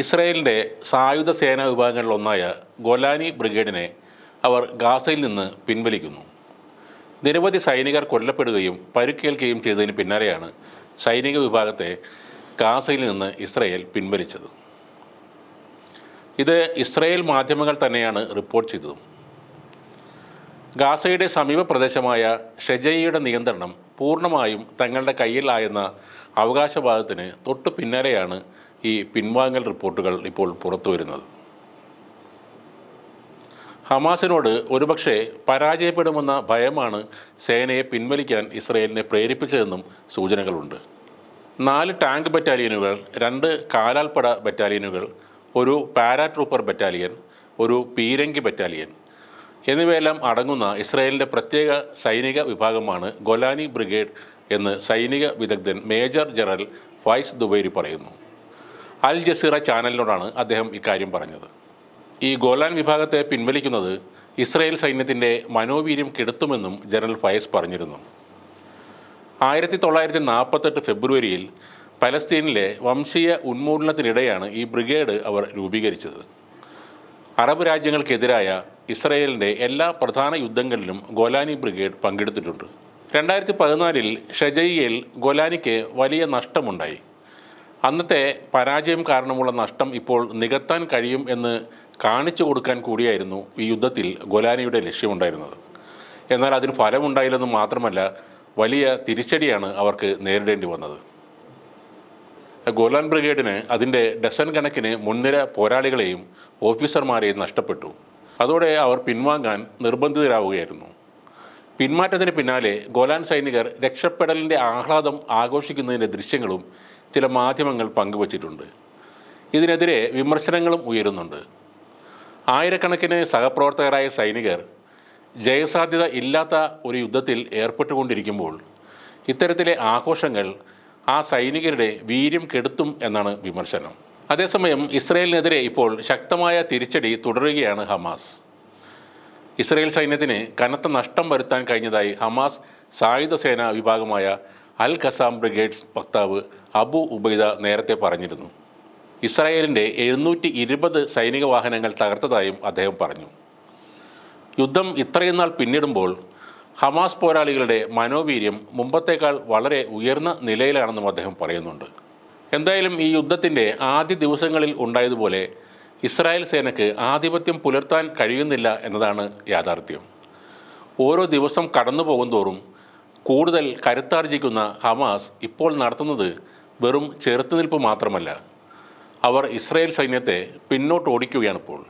ഇസ്രയേലിന്റെ സായുധ സേനാ വിഭാഗങ്ങളിലൊന്നായ ഗൊലാനി ബ്രിഗേഡിനെ അവർ ഗാസയിൽ നിന്ന് പിൻവലിക്കുന്നു. നിരവധി സൈനികർ കൊല്ലപ്പെടുകയും പരുക്കേൽക്കുകയും ചെയ്തതിന് പിന്നാലെയാണ് സൈനിക വിഭാഗത്തെ ഗാസയിൽ നിന്ന് ഇസ്രയേൽ പിൻവലിച്ചത്. ഇത് ഇസ്രയേൽ മാധ്യമങ്ങൾ തന്നെയാണ് റിപ്പോർട്ട് ചെയ്തതും. ഗാസയുടെ സമീപ പ്രദേശമായ ഷെജയിയുടെ നിയന്ത്രണം പൂർണമായും തങ്ങളുടെ കയ്യിലായെന്ന അവകാശവാദത്തിന് തൊട്ടു പിന്നാലെയാണ് ഈ പിൻവാങ്ങൽ റിപ്പോർട്ടുകൾ ഇപ്പോൾ പുറത്തു വരുന്നത്. ഹമാസിനോട് ഒരുപക്ഷെ പരാജയപ്പെടുമെന്ന ഭയമാണ് സേനയെ പിൻവലിക്കാൻ ഇസ്രയേലിനെ പ്രേരിപ്പിച്ചതെന്നും സൂചനകളുണ്ട്. നാല് ടാങ്ക് ബറ്റാലിയനുകൾ രണ്ട് കാലാൽപ്പട ബറ്റാലിയനുകൾ ഒരു പാരാട്രൂപ്പർ ബറ്റാലിയൻ ഒരു പീരങ്കി ബറ്റാലിയൻ എന്നിവയെല്ലാം അടങ്ങുന്ന ഇസ്രയേലിന്റെ പ്രത്യേക സൈനിക വിഭാഗമാണ് ഗൊലാനി ബ്രിഗേഡ് എന്ന് സൈനിക വിദഗ്ധൻ മേജർ ജനറൽ ഫൈസ് ദുബൈരി പറയുന്നു. അൽ ജസീറ ചാനലിനോടാണ് അദ്ദേഹം ഇക്കാര്യം പറഞ്ഞത്. ഈ ഗോലാൻ വിഭാഗത്തെ പിൻവലിക്കുന്നത് ഇസ്രയേൽ സൈന്യത്തിന്റെ മനോവീര്യം കെടുത്തുമെന്നും ജനറൽ ഫയസ് പറഞ്ഞിരുന്നു. ആയിരത്തി തൊള്ളായിരത്തി നാൽപ്പത്തെട്ട് ഫെബ്രുവരിയിൽ പലസ്തീനിലെ വംശീയ ഉന്മൂലനത്തിനിടെയാണ് ഈ ബ്രിഗേഡ് അവർ രൂപീകരിച്ചത്. അറബ് രാജ്യങ്ങൾക്കെതിരായ ഇസ്രയേലിന്റെ എല്ലാ പ്രധാന യുദ്ധങ്ങളിലും ഗോലാനി ബ്രിഗേഡ് പങ്കെടുത്തിട്ടുണ്ട്. രണ്ടായിരത്തി പതിനാലിൽ ഷജയിൽ ഗോലാനിക്ക് വലിയ നഷ്ടമുണ്ടായി. അന്നത്തെ പരാജയം കാരണമുള്ള നഷ്ടം ഇപ്പോൾ നികത്താൻ കഴിയും എന്ന് കാണിച്ചു കൊടുക്കാൻ കൂടിയായിരുന്നു ഈ യുദ്ധത്തിൽ ഗൊലാനിയുടെ ലക്ഷ്യമുണ്ടായിരുന്നത്. എന്നാൽ അതിന് ഫലമുണ്ടായില്ലെന്ന് മാത്രമല്ല വലിയ തിരിച്ചടിയാണ് അവർക്ക് നേരിടേണ്ടി വന്നത്. ഗോലാൻ ബ്രിഗേഡിന് അതിന്റെ ഡസൻ കണക്കിന് മുൻനിര പോരാളികളെയും ഓഫീസർമാരെയും നഷ്ടപ്പെട്ടു. അതോടെ അവർ പിൻവാങ്ങാൻ നിർബന്ധിതരാവുകയായിരുന്നു. പിന്മാറ്റത്തിന് പിന്നാലെ ഗോലാൻ സൈനികർ രക്ഷപ്പെടലിന്റെ ആഹ്ലാദം ആഘോഷിക്കുന്നതിന്റെ ദൃശ്യങ്ങളും ചില മാധ്യമങ്ങൾ പങ്കുവച്ചിട്ടുണ്ട്. ഇതിനെതിരെ വിമർശനങ്ങളും ഉയരുന്നുണ്ട്. ആയിരക്കണക്കിന് സഹപ്രവർത്തകരായ സൈനികർ ജയസാധ്യത ഇല്ലാത്ത ഒരു യുദ്ധത്തിൽ ഏർപ്പെട്ടുകൊണ്ടിരിക്കുമ്പോൾ ഇത്തരത്തിലെ ആഘോഷങ്ങൾ ആ സൈനികരുടെ വീര്യം കെടുത്തും എന്നാണ് വിമർശനം. അതേസമയം ഇസ്രയേലിനെതിരെ ഇപ്പോൾ ശക്തമായ തിരിച്ചടി തുടരുകയാണ് ഹമാസ്. ഇസ്രയേൽ സൈന്യത്തിന് കനത്ത നഷ്ടം വരുത്താൻ കഴിഞ്ഞതായി ഹമാസ് സായുധ സേനാ വിഭാഗമായ അൽ ഖസാം ബ്രിഗേഡ്സ് വക്താവ് അബു ഉബൈദ നേരത്തെ പറഞ്ഞിരുന്നു. ഇസ്രായേലിന്റെ എഴുന്നൂറ്റി ഇരുപത് സൈനിക വാഹനങ്ങൾ തകർത്തതായും അദ്ദേഹം പറഞ്ഞു. യുദ്ധം ഇത്രയും നാൾ പിന്നിടുമ്പോൾ ഹമാസ് പോരാളികളുടെ മനോവീര്യം മുമ്പത്തേക്കാൾ വളരെ ഉയർന്ന നിലയിലാണെന്നും അദ്ദേഹം പറയുന്നുണ്ട്. എന്തായാലും ഈ യുദ്ധത്തിന്റെ ആദ്യ ദിവസങ്ങളിൽ ഉണ്ടായതുപോലെ ഇസ്രായേൽ സേനയ്ക്ക് ആധിപത്യം പുലർത്താൻ കഴിയുന്നില്ല എന്നതാണ് യാഥാർത്ഥ്യം. ഓരോ ദിവസം കടന്നു പോകുന്തോറും കൂടുതൽ കരുത്താർജിക്കുന്ന ഹമാസ് ഇപ്പോൾ നടത്തുന്നത് വെറും ചെറുത്തുനിൽപ്പ് മാത്രമല്ല. അവർ ഇസ്രായേൽ സൈന്യത്തെ പിന്നോട്ട് ഓടിക്കുകയാണ് ഇപ്പോൾ.